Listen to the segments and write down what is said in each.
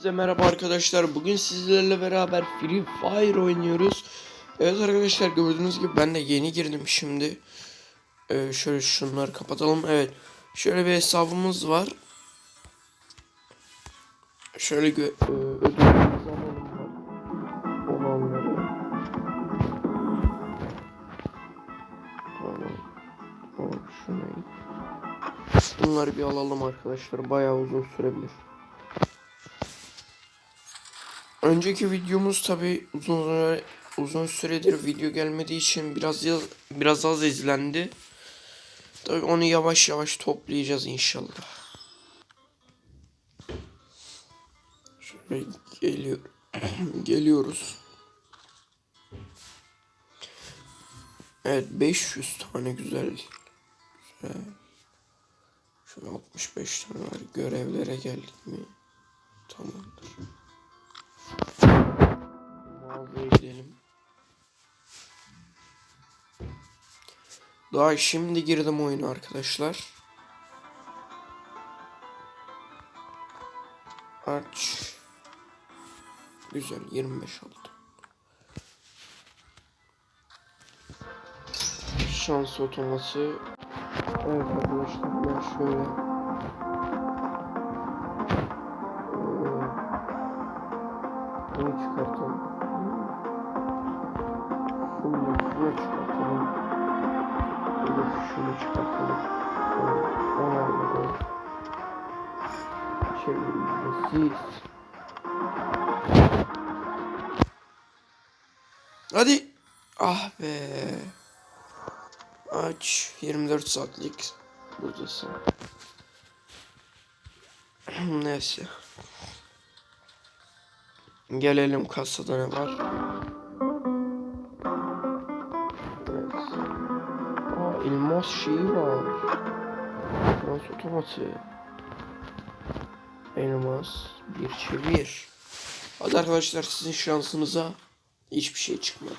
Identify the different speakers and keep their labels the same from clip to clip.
Speaker 1: Size merhaba arkadaşlar. Bugün sizlerle beraber Free Fire oynuyoruz. Evet arkadaşlar gördüğünüz gibi ben de yeni girdim şimdi. Ee, şöyle şunları kapatalım. Evet. Şöyle bir hesabımız var. Şöyle e, var. Olanları. Tamam. O, şu ne? Bunları bir alalım arkadaşlar. Bayağı uzun sürebilir. Önceki videomuz tabi uzun uzun süredir video gelmediği için biraz yaz, biraz az izlendi. Tabi onu yavaş yavaş toplayacağız inşallah. Şöyle geliyor geliyoruz. Evet 500 tane güzel. güzel. Şöyle 65 tane var. Görevlere geldik mi? Tamamdır. Mağazaya gidelim. Daha şimdi girdim oyuna arkadaşlar. Aç. Güzel 25 oldu. Şans otoması. Evet arkadaşlar ben şöyle bunu çıkartalım. Şunu, şunu çıkartalım. Bir de şunu çıkartalım. Alalım. Çevirmesiz. Hadi. Ah be. Aç 24 saatlik buradasın. Neyse. Gelelim kasada ne var? Evet. Aa elmas şeyi var. Elmas otomatı. Elmas bir çevir. Hadi arkadaşlar sizin şansınıza hiçbir şey çıkmadı.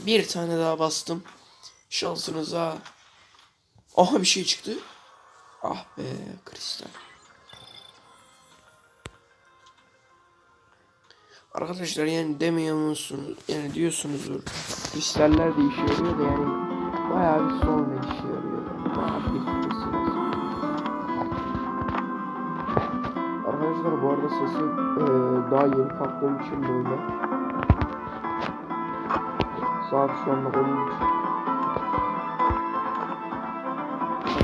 Speaker 1: Bir tane daha bastım. Şansınıza. Aha bir şey çıktı. Ah be kristal. Arkadaşlar yani demiyor musunuz? Yani diyorsunuzdur. Kristaller de işe yarıyor da yani bayağı bir sonra işe yarıyor. Yani. Bayağı birikmesi lazım. Arkadaşlar bu arada sesi e, daha yeni kalktığım için böyle. Saat şu anda 13.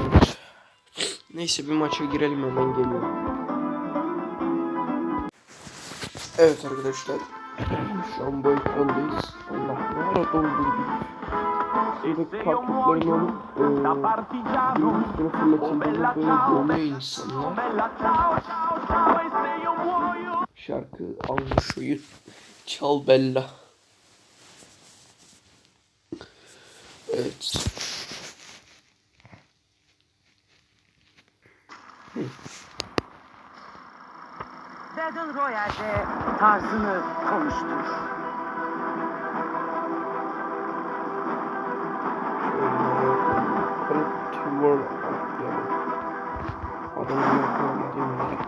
Speaker 1: Evet. Neyse bir maça girelim hemen geliyorum. Evet arkadaşlar. Şu an bu ekrandayız. Allah ne ara doldurduk. Şeydeki kartoplarını alıp bir üstüne fırlatıldığında böyle doluyor insanlar. Şarkı almış oyun. Çal Bella. Evet.
Speaker 2: Tarzını konuştur.
Speaker 1: Kultür Adamın gidemiyor.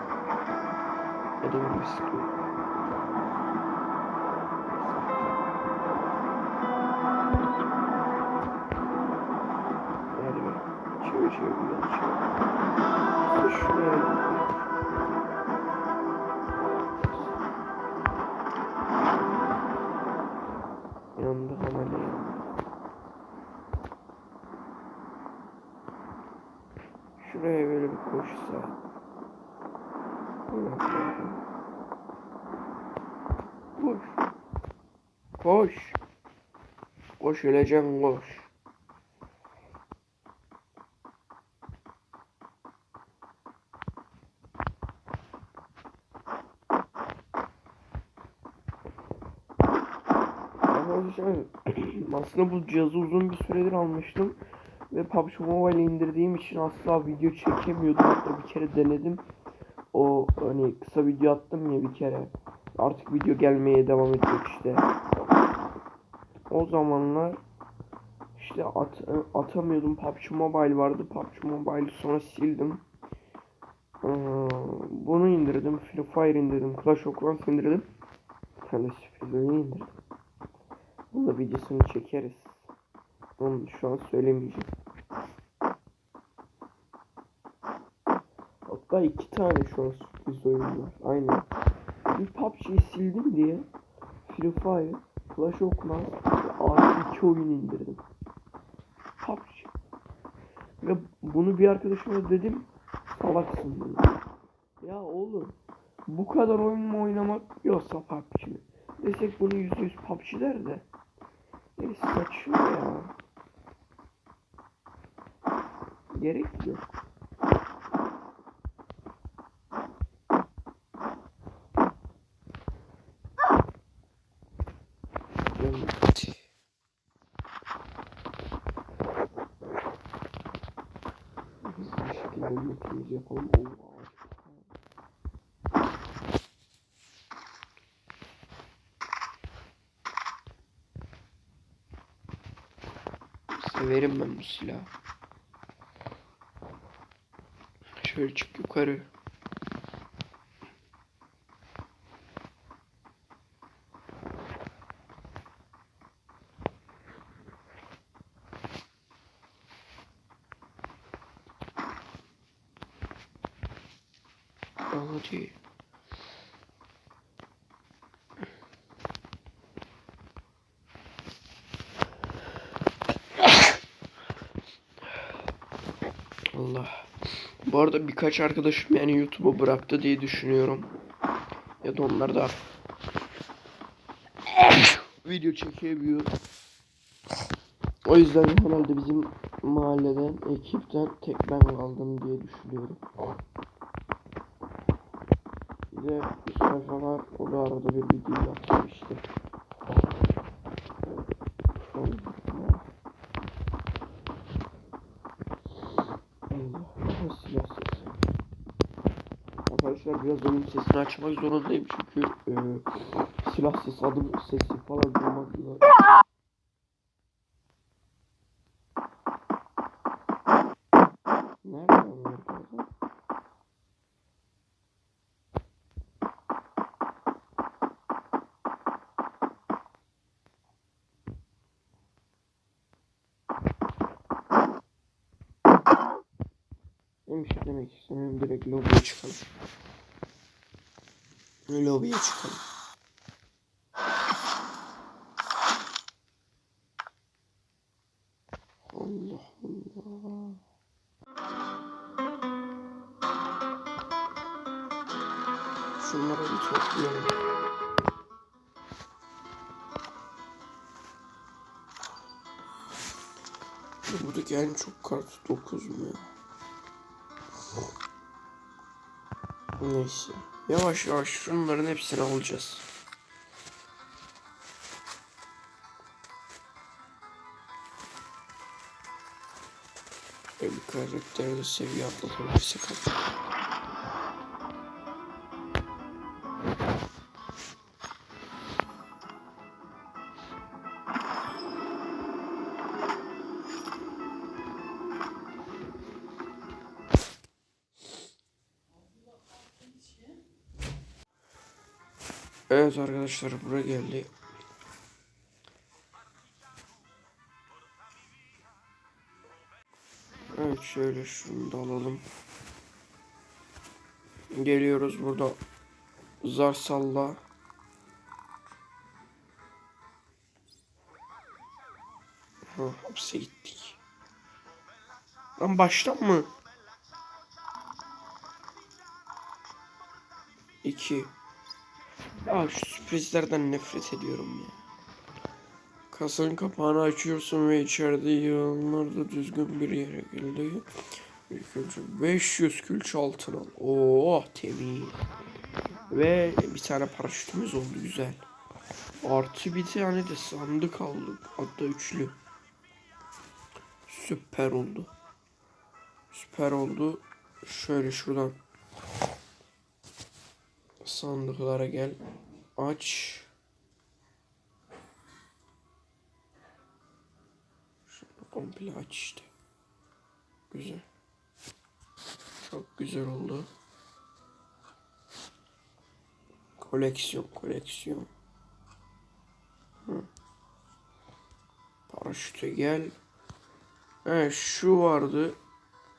Speaker 1: Adamın çevir bir yana çevir. Şuraya Koş. Koş. Koş öleceğim koş. Aslında bu cihazı uzun bir süredir almıştım ve PUBG Mobile indirdiğim için asla video çekemiyordum. Hatta bir kere denedim. Hani kısa video attım ya bir kere. Artık video gelmeye devam edecek işte. O zamanlar işte at, atamıyordum. PUBG Mobile vardı. PUBG Mobile'ı sonra sildim. Aa, bunu indirdim. Free Fire indirdim. Clash of Clans indirdim. Bir tane indirdim. Bunun da videosunu çekeriz. Onu şu an söylemeyeceğim. Hatta iki tane şu an sürpriz oyun var. Aynen. Bir PUBG'yi sildim diye Free Fire, Clash of Clans artı iki oyun indirdim. PUBG. Ve bunu bir arkadaşıma dedim salaksın dedim. Ya oğlum bu kadar oyun mu oynamak yoksa PUBG mi? Desek bunu yüzde yüz PUBG der de. E saçma ya. Gerek yok. Evet. Hızlı yönetimizi yapalım. Ağaç. Severim ben bu silahı. Şöyle çık yukarı. Al hadi. Allah. Bu arada birkaç arkadaşım yani YouTube'u bıraktı diye düşünüyorum. Ya da onlar da video çekemiyor. O yüzden herhalde bizim mahalleden, ekipten tek ben kaldım diye düşünüyorum. Bir de sayfalar o da arada bir video yaptı işte. Allah. Arkadaşlar biraz oyun sesini açmak zorundayım çünkü e, silah sesi, adım sesi falan duymak güzel. Nerede onlar kanka? Benim şey demek istemiyorum direkt lobiye çıkalım. Lobiye çıkalım. Allah Allah. Şunları bir toplayalım. Buradaki en çok kart 9 mu ya? Neyse. Yavaş yavaş şunların hepsini alacağız. Ve bir karakterde seviye atlatabilirsek artık. Evet arkadaşlar buraya geldi. Evet şöyle şunu da alalım. Geliyoruz burada. Zar salla. Ha, hapse gittik. Lan baştan mı? İki. Ya şu sürprizlerden nefret ediyorum ya. Kasanın kapağını açıyorsun ve içeride yığınlarda düzgün bir yere önce 500 külçe altın al. Oo temiz. Ve bir tane paraşütümüz oldu güzel. Artı bir tane de sandık aldık. Hatta üçlü. Süper oldu. Süper oldu. Şöyle şuradan sandıklara gel. Aç. Şunu komple aç işte. Güzel. Çok güzel oldu. Koleksiyon, koleksiyon. Hı. Paraşüte gel. He, şu vardı.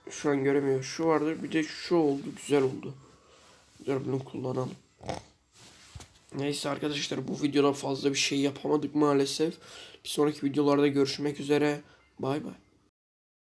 Speaker 1: Şu an göremiyor. Şu vardı. Bir de şu oldu. Güzel oldu. Bunu kullanalım. Neyse arkadaşlar bu videoda fazla bir şey yapamadık maalesef. Bir sonraki videolarda görüşmek üzere. Bay bay.